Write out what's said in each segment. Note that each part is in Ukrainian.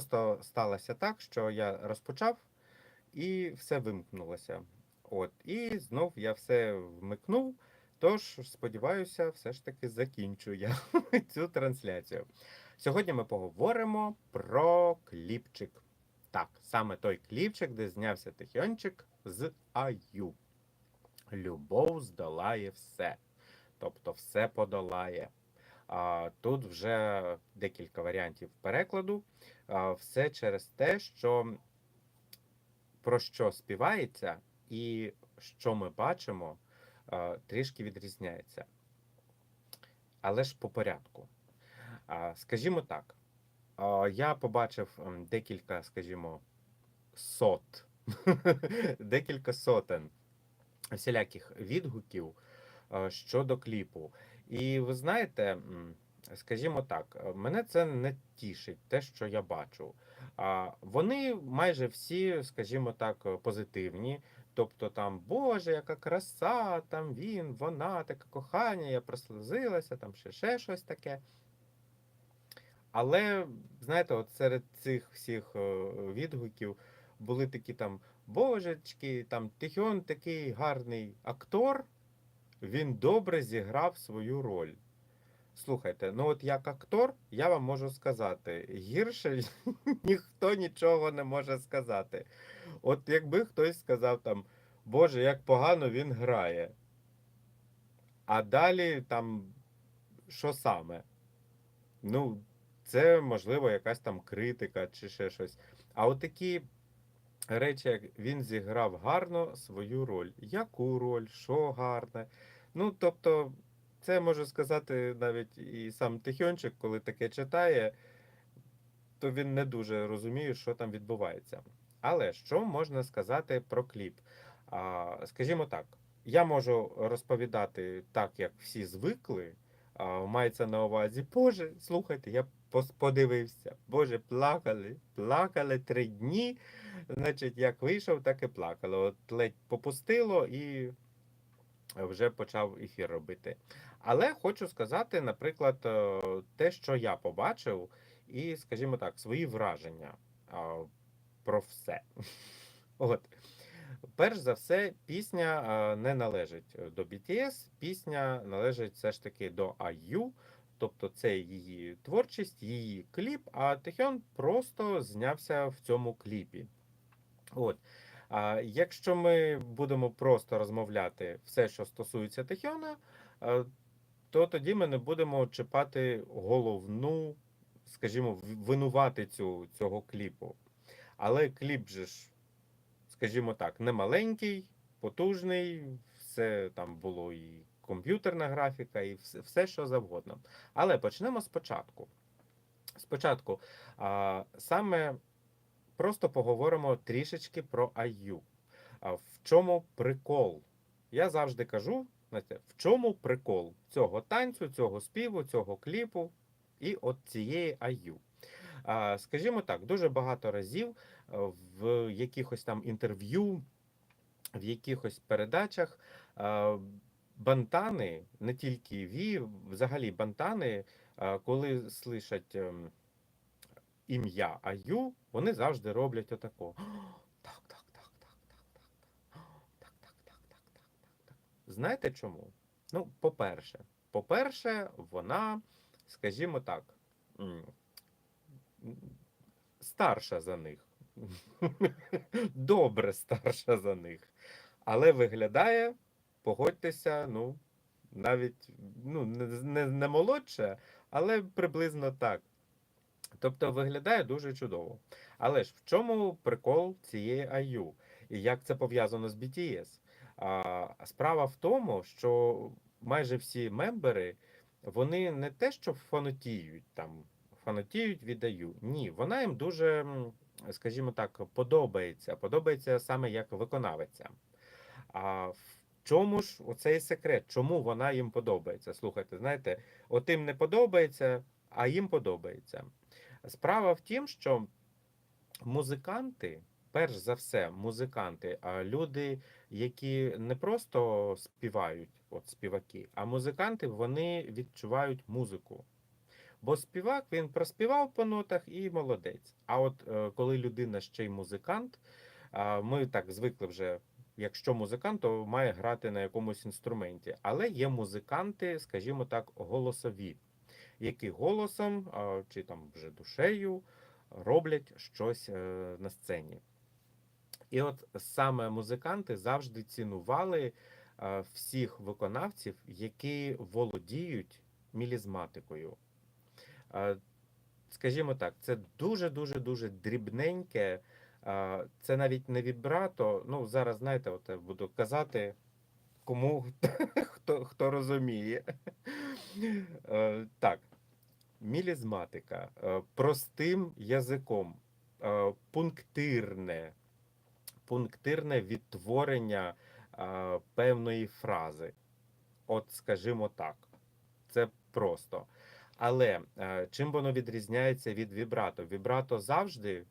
просто сталося так, що я розпочав і все вимкнулося. От, і знов я все вмикнув. Тож, сподіваюся, все ж таки закінчу я цю трансляцію. Сьогодні ми поговоримо про кліпчик. Так, саме той кліпчик, де знявся Тихончик з Аю. Любов здолає все. Тобто все подолає. Тут вже декілька варіантів перекладу. Все через те, що про що співається, і що ми бачимо, трішки відрізняється. Але ж по порядку. Скажімо так, я побачив декілька, скажімо, сот, декілька сотень всіляких відгуків щодо кліпу. І ви знаєте, скажімо так, е, мене це не тішить, те, що я бачу. Вони майже всі, скажімо так, е, позитивні. Тобто там, Боже, яка краса, там він, вона, таке кохання, я прослезилася, там ще, ще щось таке. Але, знаєте, от серед цих всіх е, відгуків були такі там Божечки, там Тихіон такий гарний актор, він добре зіграв свою роль. Слухайте, ну от як актор, я вам можу сказати, гірше ніхто нічого не може сказати. От якби хтось сказав там, Боже, як погано він грає. А далі там, що саме? Ну, це можливо якась там критика чи ще щось. А от такі речі, як він зіграв гарно свою роль. Яку роль, що гарне. Ну, тобто, це можу сказати навіть і сам Тихончик, коли таке читає, то він не дуже розуміє, що там відбувається. Але що можна сказати про кліп? А, скажімо так, я можу розповідати так, як всі звикли. Мається на увазі, Боже, слухайте, я подивився. Боже, плакали, плакали три дні. Значить, як вийшов, так і плакали. От ледь попустило і вже почав ефір робити. Але хочу сказати, наприклад, е, те, що я побачив, і, скажімо так, свої враження про все. От. Перш за все, пісня не належить до BTS, пісня належить все ж таки до IU, тобто це її творчість, її кліп, а Тихьон просто знявся в цьому кліпі. От. А якщо ми будемо просто розмовляти все, що стосується Тихьона, е, то тоді ми не будемо чіпати головну, скажімо, винуватицю цього кліпу. Але кліп же ж, скажімо так, не маленький, потужний, все там було і комп'ютерна графіка, і все, все що завгодно. Але почнемо спочатку. Спочатку, а, саме просто поговоримо трішечки про IU. А в чому прикол? Я завжди кажу, в чому прикол цього танцю, цього співу, цього кліпу і от цієї IU. Скажімо так, дуже багато разів в якихось там інтерв'ю, в якихось передачах е, бантани, не тільки Ві, взагалі бантани, е, коли слышать ем, ім'я Аю, вони завжди роблять отако. Так, так, так, так, так, так, так. Так, так, так, так, так. Знаєте чому? Ну, по-перше, по-перше, вона, скажімо так, старша за них. Добре старша за них. Але виглядає, погодьтеся, ну, навіть ну, не, не, молодше, але приблизно так. Тобто виглядає дуже чудово. Але ж в чому прикол цієї IU? І як це пов'язано з BTS? А, справа в тому, що майже всі мембери, вони не те, що фанатіють там, фанатіють від. Ні, вона їм дуже, скажімо так, подобається. Подобається саме як виконавиця. А в чому ж оцей секрет? Чому вона їм подобається? Слухайте, знаєте, от їм не подобається, а їм подобається. Справа в тім, що музиканти, перш за все, музиканти, а люди, які не просто співають, от співаки, а музиканти вони відчувають музику. Бо співак він проспівав по нотах і молодець. А от е, коли людина ще й музикант, ми так звикли вже. Якщо музикант, то має грати на якомусь інструменті. Але є музиканти, скажімо так, голосові, які голосом чи там вже душею роблять щось е, на сцені. І от саме музиканти завжди цінували е, всіх виконавців, які володіють мілізматикою. Скажімо так, це дуже-дуже дуже дрібненьке. Це навіть не вібрато. Ну, зараз, знаєте, от я буду казати, кому хто, хто розуміє. Е, Так, мілізматика е, простим язиком, е, пунктирне, пунктирне відтворення певної фрази. От, скажімо так, це просто. Але е, чим воно відрізняється від вібрато? Вібрато завжди,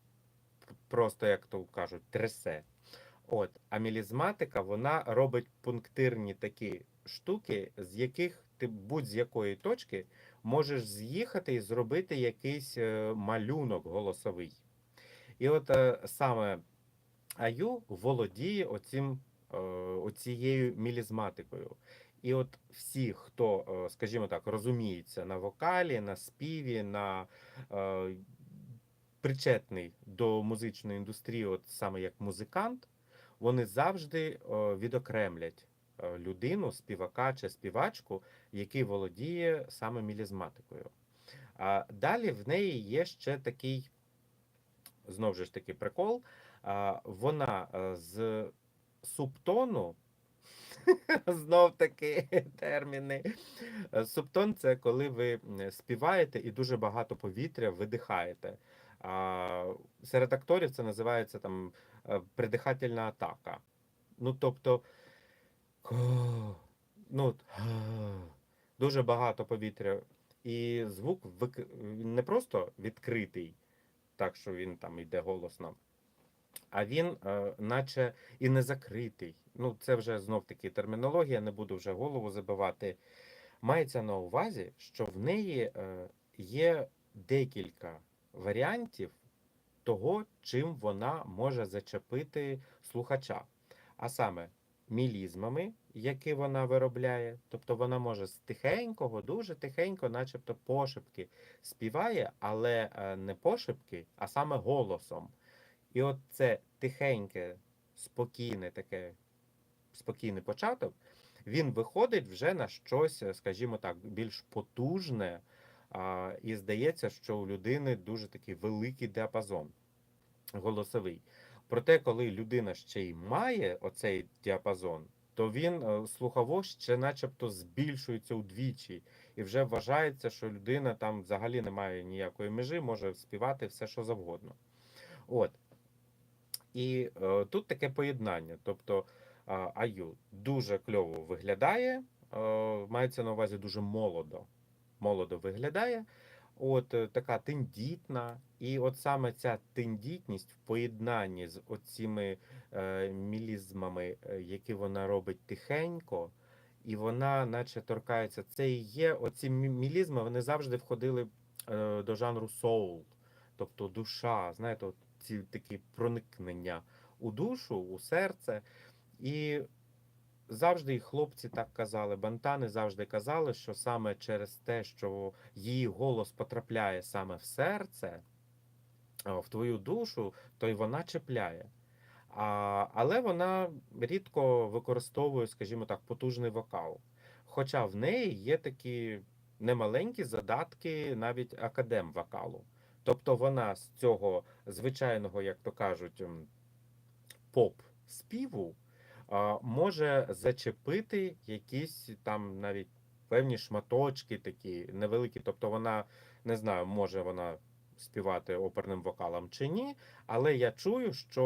просто як то кажуть, трясе. От, а мілізматика вона робить пунктирні такі штуки, з яких ти будь-з якої точки можеш з'їхати і зробити якийсь е, малюнок голосовий. І от е, саме Аю володіє оцим, е, оцією мілізматикою. І от всі, хто, е, скажімо так, розуміється на вокалі, на співі, на е, причетний до музичної індустрії, от саме як музикант, вони завжди е, відокремлять е, людину, співака чи співачку, який володіє саме мілізматикою. А далі в неї є ще такий, знову ж таки, прикол. Вона з субтону, знов таки терміни. Е, Субтон це коли ви співаєте і дуже багато повітря видихаєте. А серед акторів це називається там е, придихательна атака. Ну, тобто, ну, дуже багато повітря. І звук не просто відкритий, так що він там йде голосно, а він, е, наче і не закритий. Ну, це вже знов таки термінологія, не буду вже голову забивати. Мається на увазі, що в неї е, є декілька варіантів того, чим вона може зачепити слухача. А саме мілізмами, які вона виробляє, тобто вона може з тихенького, дуже тихенько, начебто пошепки співає, але е, не пошепки, а саме голосом. І от це тихеньке, спокійне таке, спокійний початок, він виходить вже на щось, скажімо так, більш потужне, а, і здається, що у людини дуже такий великий діапазон голосовий. Проте, коли людина ще й має оцей діапазон, то він е, слухово ще начебто збільшується удвічі, і вже вважається, що людина там взагалі не має ніякої межі, може співати все, що завгодно. От. І е, тут таке поєднання. Тобто Аю дуже кльово виглядає, е, мається на увазі дуже молодо. Молодо виглядає. От е, така тендітна, і от саме ця тендітність в поєднанні з оціми е, мілізмами, е, які вона робить тихенько, і вона, наче торкається, це і є оці мі- мілізми, вони завжди входили е, до жанру соул, тобто душа, знаєте, от ці такі проникнення у душу, у серце. І завжди і хлопці так казали, бантани завжди казали, що саме через те, що її голос потрапляє саме в серце, в твою душу, то й вона чіпляє. А, але вона рідко використовує, скажімо так, потужний вокал. Хоча в неї є такі немаленькі задатки навіть академ вокалу. Тобто вона з цього звичайного, як то кажуть, поп-співу може зачепити якісь там навіть певні шматочки такі невеликі. Тобто вона не знаю, може вона співати оперним вокалом чи ні, але я чую, що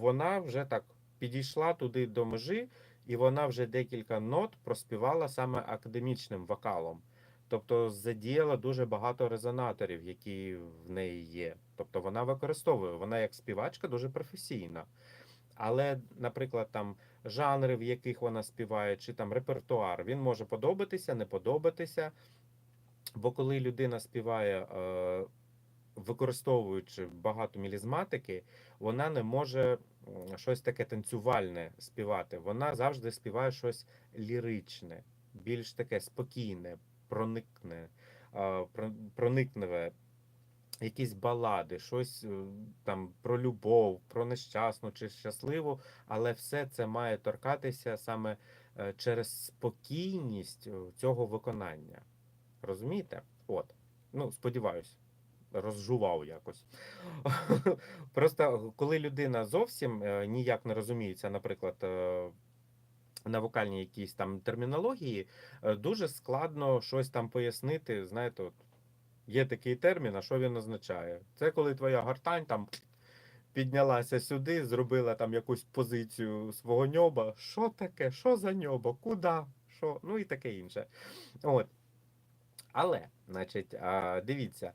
вона вже так підійшла туди до межі, і вона вже декілька нот проспівала саме академічним вокалом. Тобто задіяла дуже багато резонаторів, які в неї є. Тобто вона використовує, вона як співачка дуже професійна. Але, наприклад, там жанри, в яких вона співає, чи там репертуар, він може подобатися, не подобатися. Бо коли людина співає, е, використовуючи багато мелізматики, вона не може щось таке танцювальне співати. Вона завжди співає щось ліричне, більш таке спокійне, проникне, проникневе, якісь балади, щось е, там про любов, про нещасну чи щасливу, але все це має торкатися саме е, через спокійність е, цього виконання. Розумієте? От. Ну, сподіваюсь, розжував якось. Просто коли людина зовсім ніяк не розуміється, наприклад, на вокальній якійсь там термінології, е, дуже складно щось там пояснити. Знаєте, от є такий термін, а що він означає? Це коли твоя гортань там піднялася сюди, зробила там якусь позицію свого ньоба. Що таке? Що за ньобо? Куди? Що? Ну і таке інше. От. Але, значить, дивіться,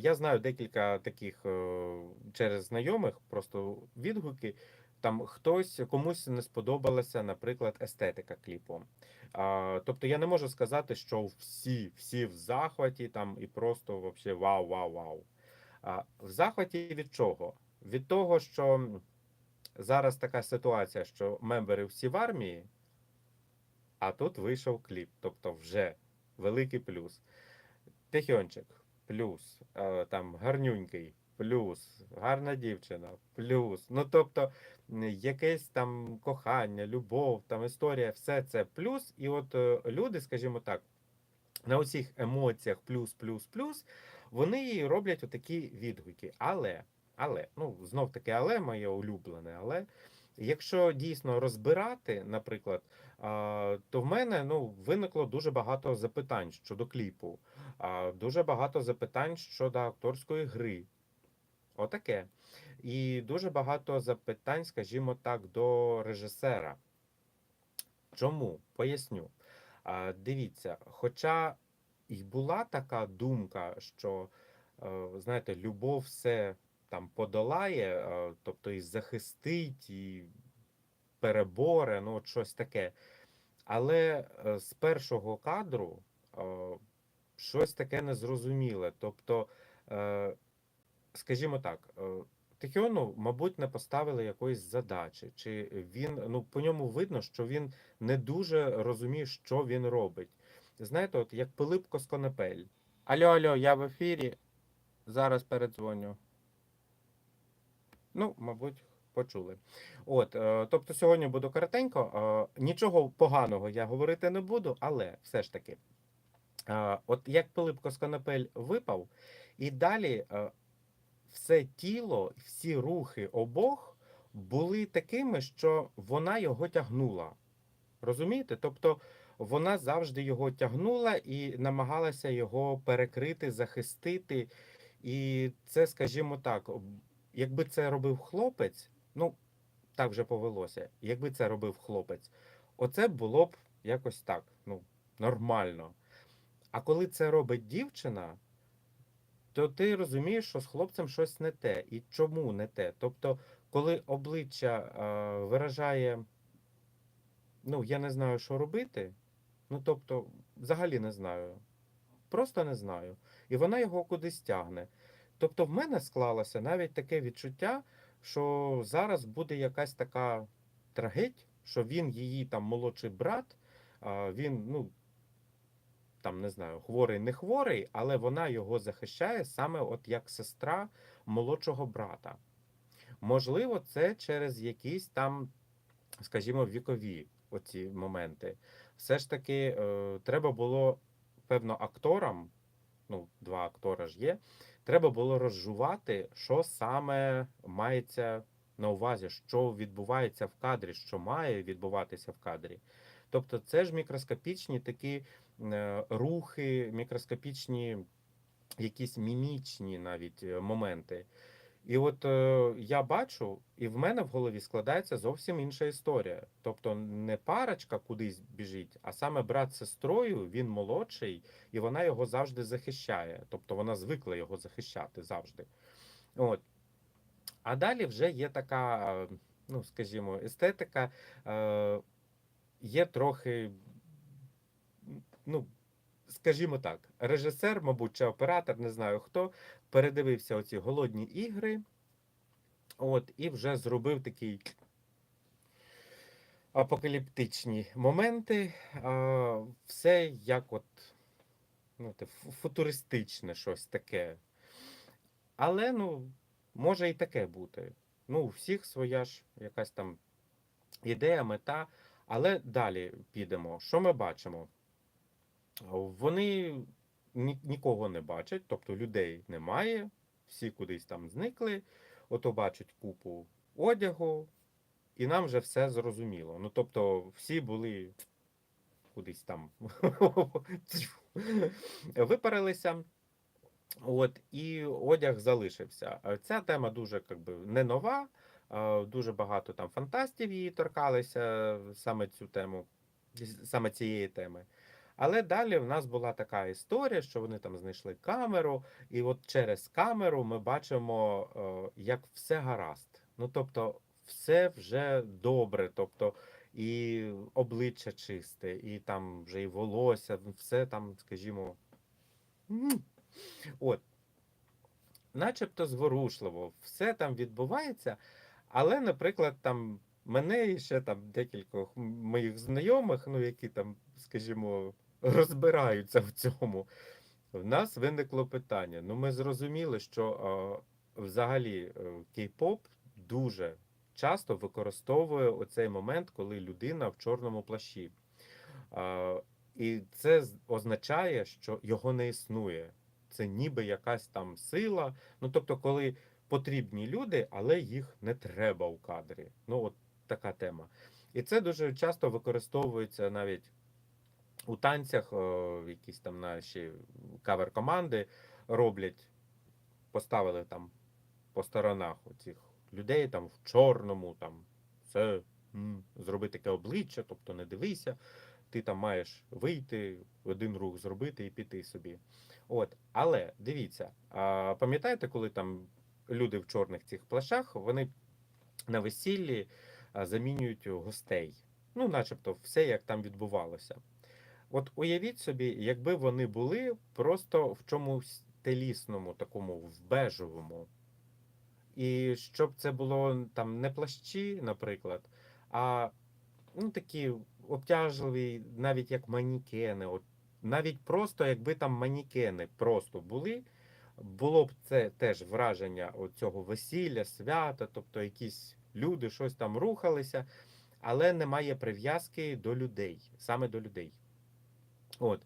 я знаю декілька таких е, через знайомих, просто відгуки. Там хтось комусь не сподобалася, наприклад, естетика кліпу. А, тобто я не можу сказати, що всі, всі в захваті там і просто вообще вау, вау, вау. А, в захваті від чого? Від того, що зараз така ситуація, що мембери всі в армії, а тут вийшов кліп. Тобто вже великий плюс. Тихончик, плюс, е, там гарнюнький, плюс, гарна дівчина, плюс. Ну тобто якесь там кохання, любов, там історія, все це плюс. І от е, люди, скажімо так, на усіх емоціях плюс, плюс, плюс, вони їй роблять отакі відгуки. Але, але, ну знов таки, але моє улюблене, але. Якщо дійсно розбирати, наприклад, то в мене ну, виникло дуже багато запитань щодо кліпу, дуже багато запитань щодо акторської гри. Отаке. І дуже багато запитань, скажімо так, до режисера. Чому? Поясню. Дивіться, хоча і була така думка, що, е, знаєте, любов все там подолає, е, тобто і захистить, і переборе, ну от щось таке. Але е, з першого кадру щось таке незрозуміле. Тобто, скажімо так, е, Тихіону, мабуть, не поставили якоїсь задачі, чи він ну по ньому видно, що він не дуже розуміє, що він робить. Знаєте, от як Пилипко з Конопель. Алло, алло, я в ефірі. Зараз передзвоню. Ну, мабуть, почули. От, е, тобто сьогодні буду коротенько. Е, нічого поганого я говорити не буду, але все ж таки, от як Пилипко з Конопель випав, і далі все тіло, всі рухи обох були такими, що вона його тягнула. Розумієте? Тобто вона завжди його тягнула і намагалася його перекрити, захистити. І це, скажімо так, якби це робив хлопець, ну так вже повелося. Якби це робив хлопець, оце було б якось так, ну, нормально. А коли це робить дівчина, то ти розумієш, що з хлопцем щось не те. І чому не те? Тобто, коли обличчя е, виражає, ну, я не знаю, що робити, ну тобто, взагалі не знаю. Просто не знаю. І вона його кудись тягне. Тобто, в мене склалося навіть таке відчуття, що зараз буде якась така трагедія, що він її там молодший брат, він, ну, там не знаю, хворий, не хворий, але вона його захищає саме от як сестра молодшого брата. Можливо, це через якісь там, скажімо, вікові оці моменти. Все ж таки, е, треба було, певно, акторам, ну, два актора ж є, треба було розжувати, що саме мається на увазі, що відбувається в кадрі, що має відбуватися в кадрі. Тобто, це ж мікроскопічні такі рухи, мікроскопічні, якісь мімічні навіть е, моменти. І от е, я бачу, і в мене в голові складається зовсім інша історія. Тобто не парочка кудись біжить, а саме брат з сестрою, він молодший, і вона його завжди захищає. Тобто вона звикла його захищати завжди. От. А далі вже є така, е, ну скажімо, естетика, е, є трохи, ну, скажімо так, режисер, мабуть, чи оператор, не знаю хто, передивився оці голодні ігри, от, і вже зробив такий апокаліптичні моменти. А, все як от ну, футуристичне щось таке. Але, ну, може і таке бути. Ну, у всіх своя ж якась там ідея, мета. Але далі підемо. Що ми бачимо? Вони ні- нікого не бачать, тобто людей немає, всі кудись там зникли, ото бачать купу одягу, і нам вже все зрозуміло. Ну, тобто, всі були кудись там випарилися. От, і одяг залишився. Ця тема дуже как би, не нова. Дуже багато там фантастів її торкалися саме цю тему, саме цієї теми. Але далі в нас була така історія, що вони там знайшли камеру, і от через камеру ми бачимо, е, як все гаразд. Ну тобто, все вже добре. Тобто, і обличчя чисте, і там вже і волосся, все там, скажімо. От. Начебто зворушливо, все там відбувається, але, наприклад, там мене і ще там декількох моїх знайомих, ну, які там, скажімо, розбираються в цьому, в нас виникло питання. Ну, ми зрозуміли, що е, взагалі е, кей-поп дуже часто використовує оцей момент, коли людина в чорному плащі. Е, і це означає, що його не існує. Це ніби якась там сила. Ну, тобто, коли потрібні люди, але їх не треба у кадрі. Ну, от така тема. І це дуже часто використовується навіть у танцях, о, якісь там наші кавер-команди роблять, поставили там по сторонах оцих людей там в чорному, там м, зроби таке обличчя, тобто не дивися, ти там маєш вийти, один рух зробити і піти собі. От, але дивіться, а, пам'ятаєте, коли там люди в чорних цих плащах, вони на весіллі замінюють гостей. Ну, начебто, все як там відбувалося. От уявіть собі, якби вони були просто в чомусь телісному, такому, в бежевому. І щоб це було там не плащі, наприклад, а ну, такі обтяжливі, навіть як манікени. От, навіть просто, якби там манікени просто були, було б це теж враження цього весілля, свята, тобто якісь люди щось там рухалися, але немає прив'язки до людей, саме до людей. От.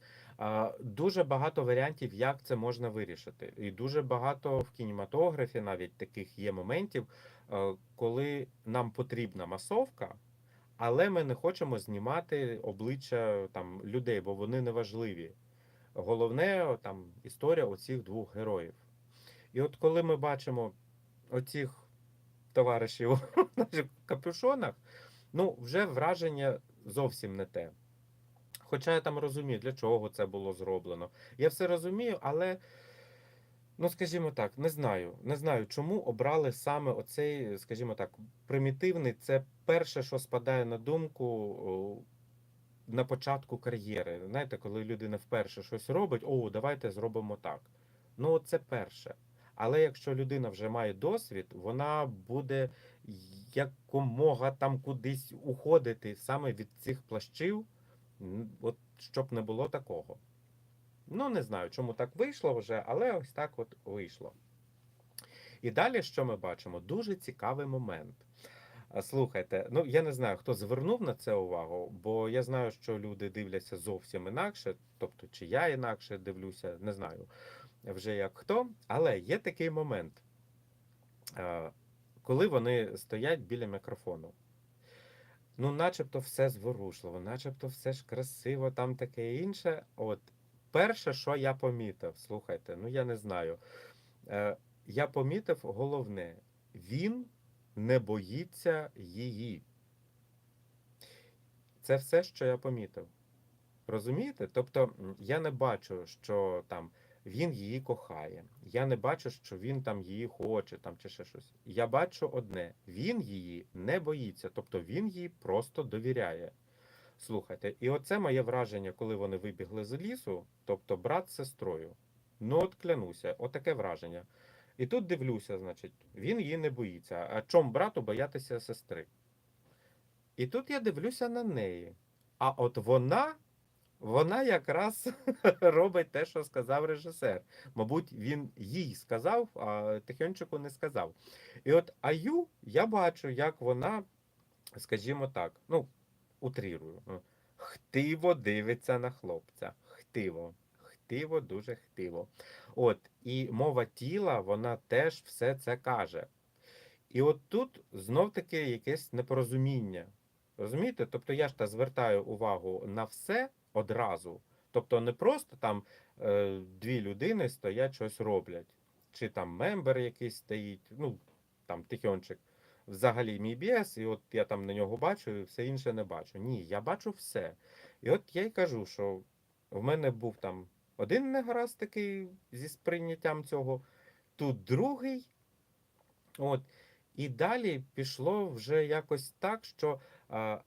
Дуже багато варіантів, як це можна вирішити. І дуже багато в кінематографі навіть таких є моментів, е, коли нам потрібна масовка, але ми не хочемо знімати обличчя там, людей, бо вони не важливі. Головне там історія оцих двох героїв. І от коли ми бачимо оцих товаришів в наших капюшонах, ну вже враження зовсім не те. Хоча я там розумію, для чого це було зроблено. Я все розумію, але, ну скажімо так, не знаю. Не знаю, чому обрали саме оцей, скажімо так, примітивний. Це перше, що спадає на думку на початку кар'єри. Знаєте, коли людина вперше щось робить, о, давайте зробимо так. Ну, це перше. Але якщо людина вже має досвід, вона буде якомога там кудись уходити саме від цих плащів. От щоб не було такого. Ну, не знаю, чому так вийшло вже, але ось так от вийшло. І далі, що ми бачимо? Дуже цікавий момент. Слухайте, ну я не знаю, хто звернув на це увагу, бо я знаю, що люди дивляться зовсім інакше, тобто, чи я інакше дивлюся, не знаю вже як хто. Але є такий момент, коли вони стоять біля мікрофону. Ну, начебто все зворушливо, начебто все ж красиво, там таке інше. От перше, що я помітив, слухайте, ну я не знаю. Е, я помітив головне, він не боїться її. Це все, що я помітив. Розумієте? Тобто я не бачу, що там він її кохає. Я не бачу, що він там її хоче, там чи ще щось. Я бачу одне: він її не боїться, тобто він їй просто довіряє. Слухайте, і оце моє враження, коли вони вибігли з лісу, тобто брат з сестрою. Ну, от клянуся, отаке враження. І тут дивлюся, значить, він її не боїться. А чом брату боятися сестри? І тут я дивлюся на неї. А от вона, вона якраз робить те, що сказав режисер. Мабуть, він їй сказав, а Тихончику не сказав. І от Аю я бачу, як вона, скажімо так, ну, утрірую, ну, хтиво дивиться на хлопця. Хтиво. Хтиво, дуже хтиво. От, і мова тіла, вона теж все це каже. І от тут знов таки якесь непорозуміння. Розумієте? Тобто я ж та звертаю увагу на все одразу. Тобто не просто там е, дві людини стоять, щось роблять, чи там мембер якийсь стоїть, ну там тихончик. Взагалі мій біс, і от я там на нього бачу, і все інше не бачу. Ні, я бачу все. І от я й кажу, що в мене був там один негаразд такий зі сприйняттям цього, тут другий. От. І далі пішло вже якось так, що а,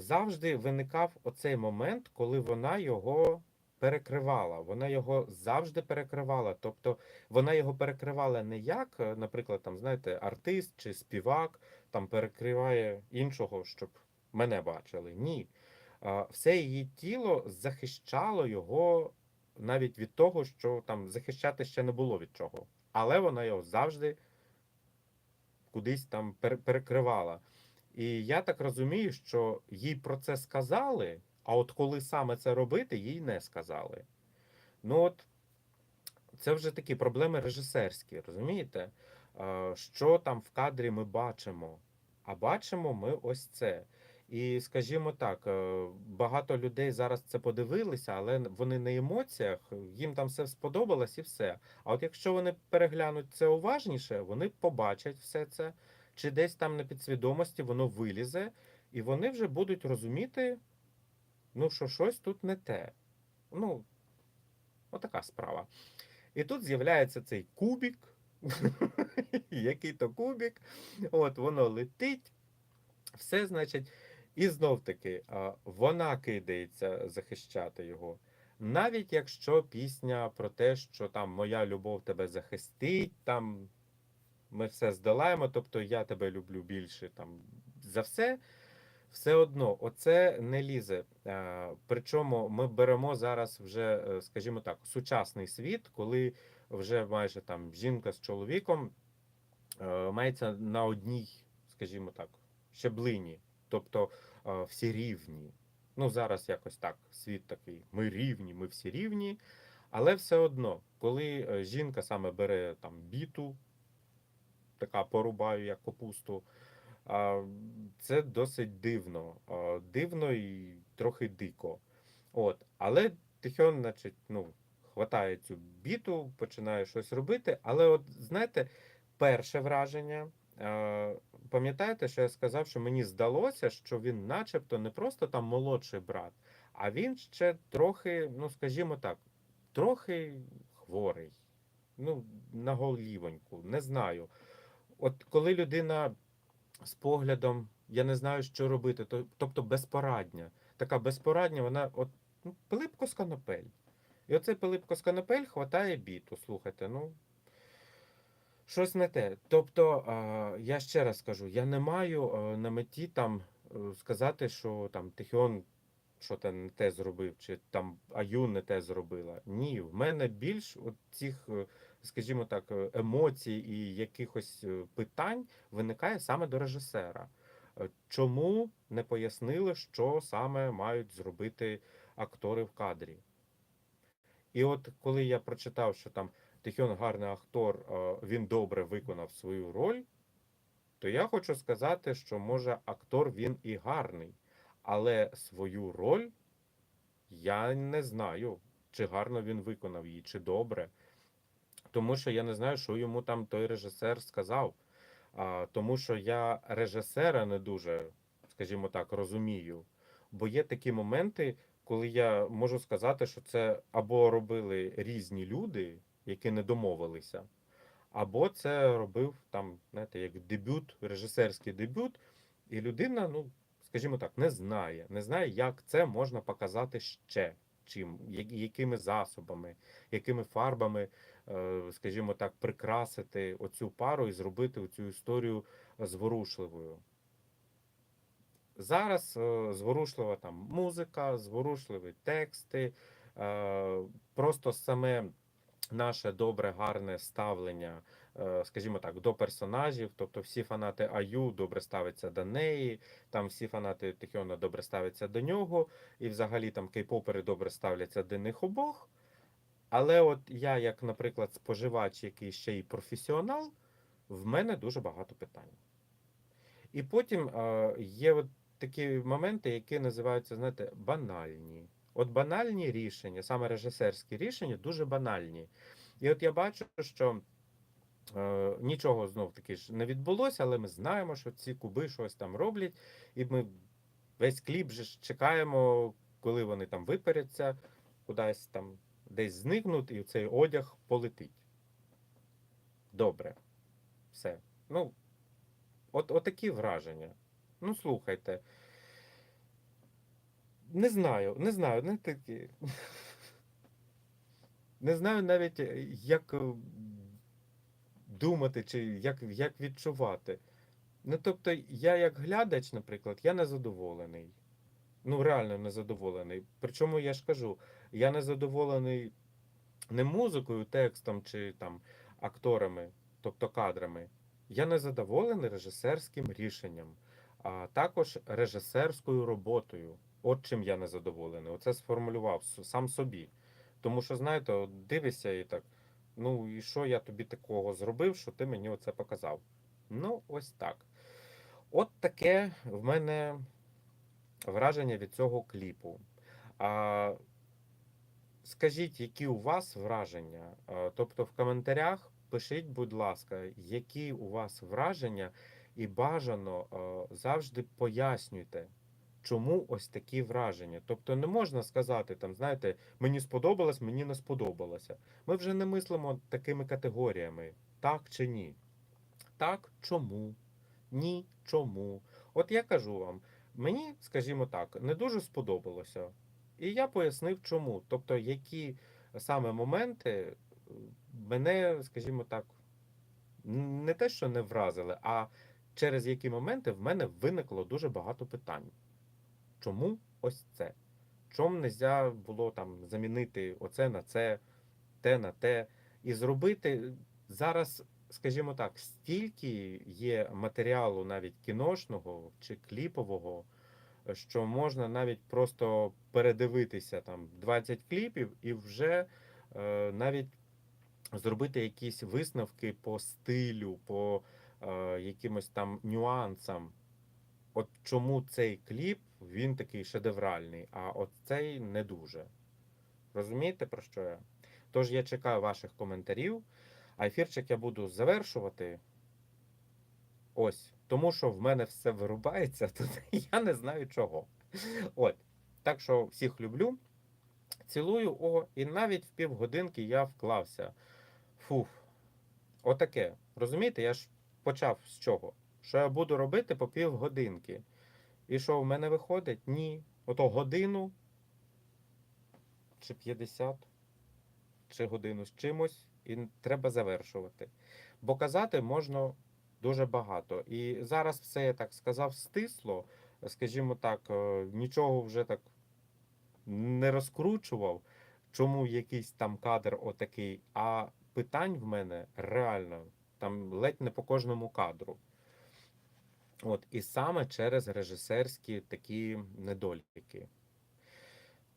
завжди виникав оцей момент, коли вона його перекривала. Вона його завжди перекривала. Тобто вона його перекривала не як, е, наприклад, там, знаєте, артист чи співак там перекриває іншого, щоб мене бачили. Ні. Все її тіло захищало його навіть від того, що там захищати ще не було від чого. Але вона його завжди кудись там перекривала. І я так розумію, що їй про це сказали, а от коли саме це робити, їй не сказали. Ну от це вже такі проблеми режисерські, розумієте? Що там в кадрі ми бачимо? А бачимо ми ось це. І скажімо так, е, багато людей зараз це подивилися, але вони на емоціях, їм там все сподобалось і все. А от якщо вони переглянуть це уважніше, вони побачать все це, чи десь там на підсвідомості воно вилізе, і вони вже будуть розуміти, ну, що щось тут не те. Ну, отака справа. І тут з'являється цей кубік, який то кубік, от воно летить, все, значить, і знов таки, вона кидається захищати його. Навіть якщо пісня про те, що там моя любов тебе захистить, там ми все здолаємо, тобто я тебе люблю більше там за все. Все одно, оце не лізе. Причому ми беремо зараз вже, е, скажімо так, сучасний світ, коли вже майже там жінка з чоловіком е, мається на одній, скажімо так, щеблині. Тобто е, всі рівні. Ну, зараз якось так, світ такий, ми рівні, ми всі рівні. Але все одно, коли жінка саме бере там біту, така порубаю, як капусту, це досить дивно. Дивно і трохи дико. От. Але Тихьон, значить, ну, хватає цю біту, починає щось робити. Але, от, знаєте, перше враження. Пам'ятаєте, що я сказав, що мені здалося, що він начебто не просто там молодший брат, а він ще трохи, ну скажімо так, трохи хворий. Ну, на голівоньку, не знаю. От коли людина з поглядом, я не знаю, що робити, то, тобто безпорадня. Така безпорадня, вона от ну, Пилипко з канапель. І оцей Пилипко з канапель хватає біту. Слухайте, ну щось не те. Тобто, я ще раз кажу, я не маю на меті там е, сказати, що там Тихіон що те не те зробив, чи там Аю не те зробила. Ні, в мене більш от цих, е, скажімо так, е, емоцій і якихось е, питань виникає саме до режисера. Е, Чому не пояснили, що саме мають зробити актори в кадрі? І от коли я прочитав, що там Тихіон гарний актор, він добре виконав свою роль, то я хочу сказати, що може актор він і гарний, але свою роль я не знаю, чи гарно він виконав її, чи добре. Тому що я не знаю, що йому там той режисер сказав. А, тому що я режисера не дуже, скажімо так, розумію. Бо є такі моменти, коли я можу сказати, що це або робили різні люди, які не домовилися, або це робив там, знаєте, як дебют, режисерський дебют, і людина, ну, скажімо так, не знає, не знає, як це можна показати ще чим, якими засобами, якими фарбами, скажімо так, прикрасити оцю пару і зробити цю історію зворушливою. Зараз е, зворушлива там музика, зворушливі тексти, е, просто саме наше добре, гарне ставлення, е, скажімо так, до персонажів. Тобто всі фанати Аю добре ставляться до неї, там всі фанати Тихіона добре ставляться до нього, і взагалі там кей-попери добре ставляться до них обох. Але от я, як, наприклад, споживач, який ще й професіонал, в мене дуже багато питань. І потім е, є от такі моменти, які називаються, знаєте, банальні. От банальні рішення, саме режисерські рішення, дуже банальні. І от я бачу, що е, нічого знов таки ж не відбулося, але ми знаємо, що ці куби щось там роблять, і ми весь кліп же чекаємо, коли вони там виперяться, кудись там десь зникнуть, і цей одяг полетить. Добре. Все. Ну, от, от такі враження. Ну, слухайте. Не знаю, не знаю, не такі. Не знаю навіть, е, як е, думати, чи як, як відчувати. Ну, тобто, я як глядач, наприклад, я незадоволений. Ну, реально незадоволений. Причому я ж кажу, я незадоволений не музикою, текстом чи там акторами, тобто кадрами. Я незадоволений режисерським рішенням, а також режисерською роботою. От чим я незадоволений. Оце сформулював сам собі. Тому що, знаєте, от дивишся і так. Ну і що я тобі такого зробив, що ти мені оце показав? Ну, ось так. От таке в мене враження від цього кліпу. А, скажіть, які у вас враження? Тобто в коментарях пишіть, будь ласка, які у вас враження, і бажано завжди пояснюйте. Чому ось такі враження? Тобто не можна сказати, там, знаєте, мені сподобалось, мені не сподобалося. Ми вже не мислимо такими категоріями, так чи ні. Так, чому? Ні, чому? От я кажу вам, мені, скажімо так, не дуже сподобалося. І я пояснив, чому. Тобто, які саме моменти е, мене, скажімо так, не те, що не вразили, а через які моменти в мене виникло дуже багато питань. Чому ось це? Чому не можна було там замінити оце на це, те на те, і зробити зараз, скажімо так, стільки є матеріалу навіть кіношного чи кліпового, що можна навіть просто передивитися там 20 кліпів і вже е, навіть зробити якісь висновки по стилю, по е, якимось там нюансам. От чому цей кліп він такий шедевральний, а от цей не дуже. Розумієте, про що я? Тож я чекаю ваших коментарів, а ефірчик я буду завершувати. Ось, тому що в мене все вирубається, тут я не знаю чого. От. Так що всіх люблю, цілую, о, і навіть в півгодинки я вклався. Фух. Отаке. Розумієте, я ж почав з чого? Що я буду робити по півгодинки. І що в мене виходить? Ні. Ото годину чи 50, чи годину з чимось, і треба завершувати. Бо казати можна дуже багато. І зараз все я так сказав стисло, скажімо так, е, нічого вже так не розкручував, чому якийсь там кадр отакий, а питань в мене реально там ледь не по кожному кадру. От, і саме через режисерські такі недоліки.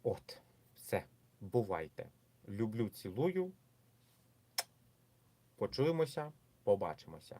От, все, бувайте. Люблю, цілую. Почуємося, побачимося.